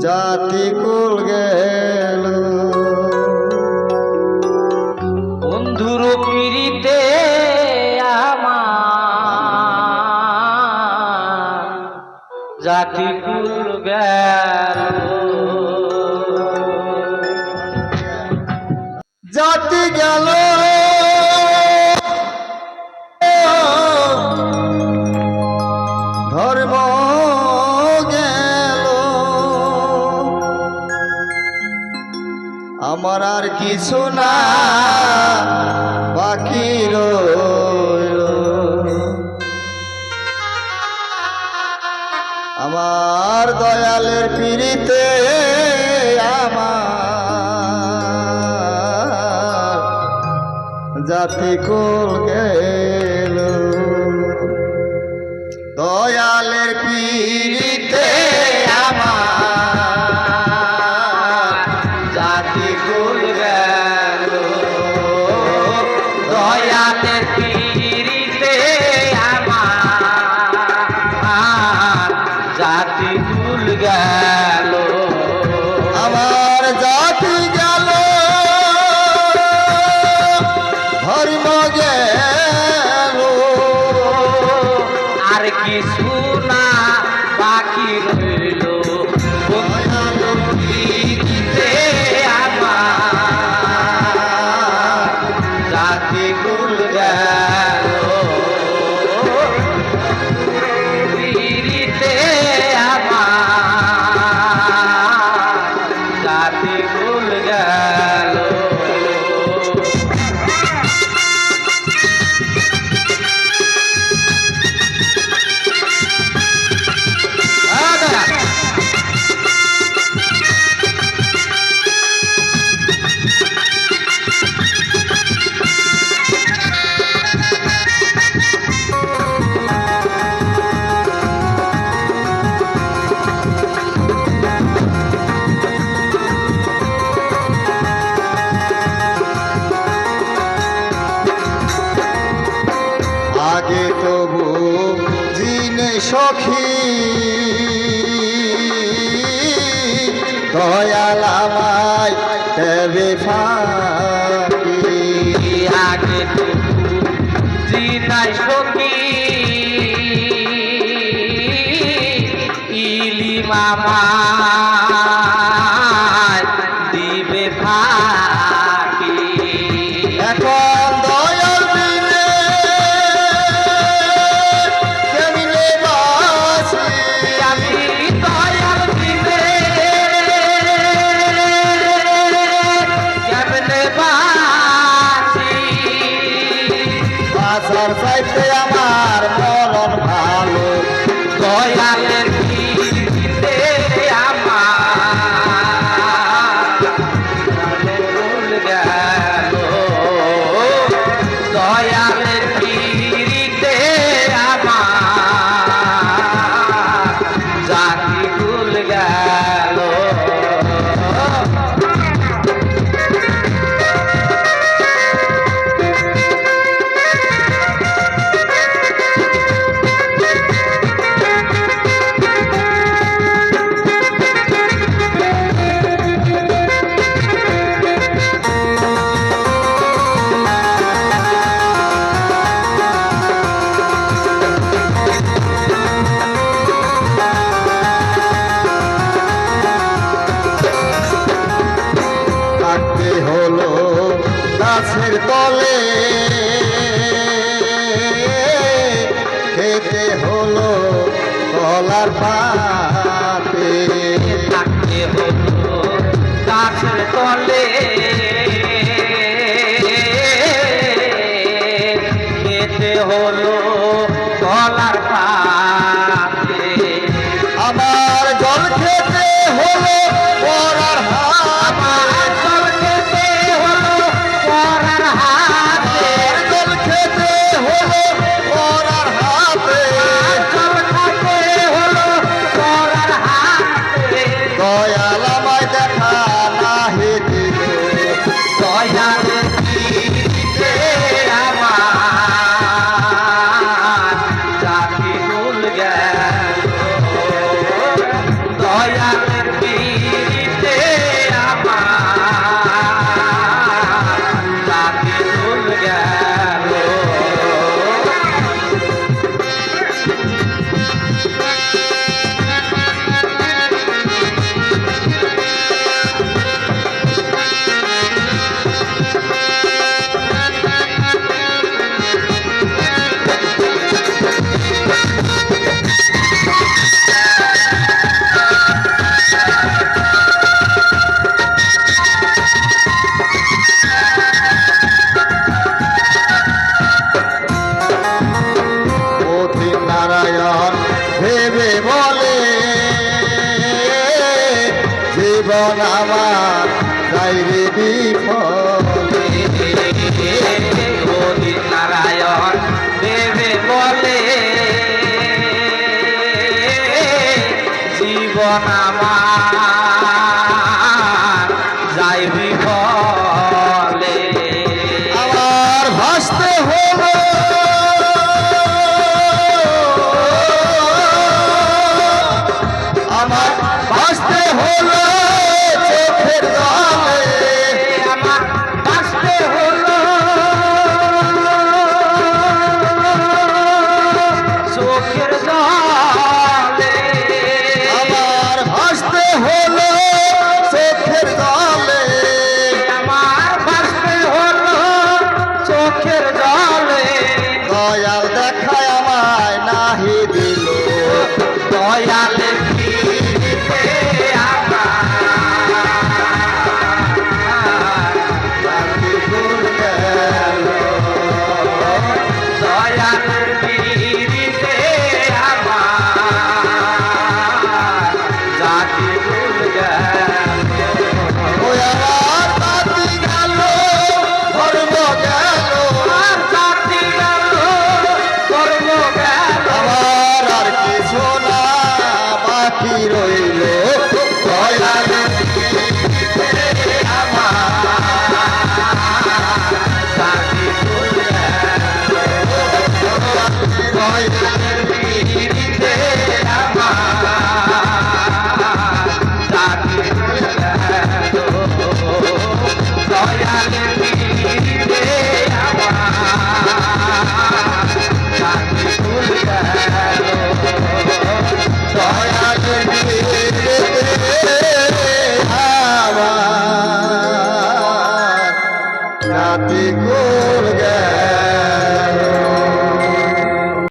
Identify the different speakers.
Speaker 1: জাতি কুল গেল।
Speaker 2: বন্ধুর পিড়িতে আমার জাতি কুল গেল।
Speaker 1: জাতি গেল। ধর্ম গেল আমার আর কিছু না, বাকি রইল। আমার দয়ালের পিড়িতে আমার জাতি কুল গেল। দয়ালের পিড়িতে আমার
Speaker 2: জাতি কুল গেল। দয়াতে পিড়িতে আমার জাতি কুল গেল। বাকি
Speaker 1: সখী। দয়াল আমায় দেবে
Speaker 2: আগে জিনাই সখী। ইলি মামা। দয়ালের
Speaker 1: কলার পাতে
Speaker 2: থাকতে হলো
Speaker 1: yeah.
Speaker 2: প্রাণ ভেবে বলে
Speaker 1: জীবন আমার যাইবে বিফলে।
Speaker 2: নারায়ণ দেবে বলে জীবন আমার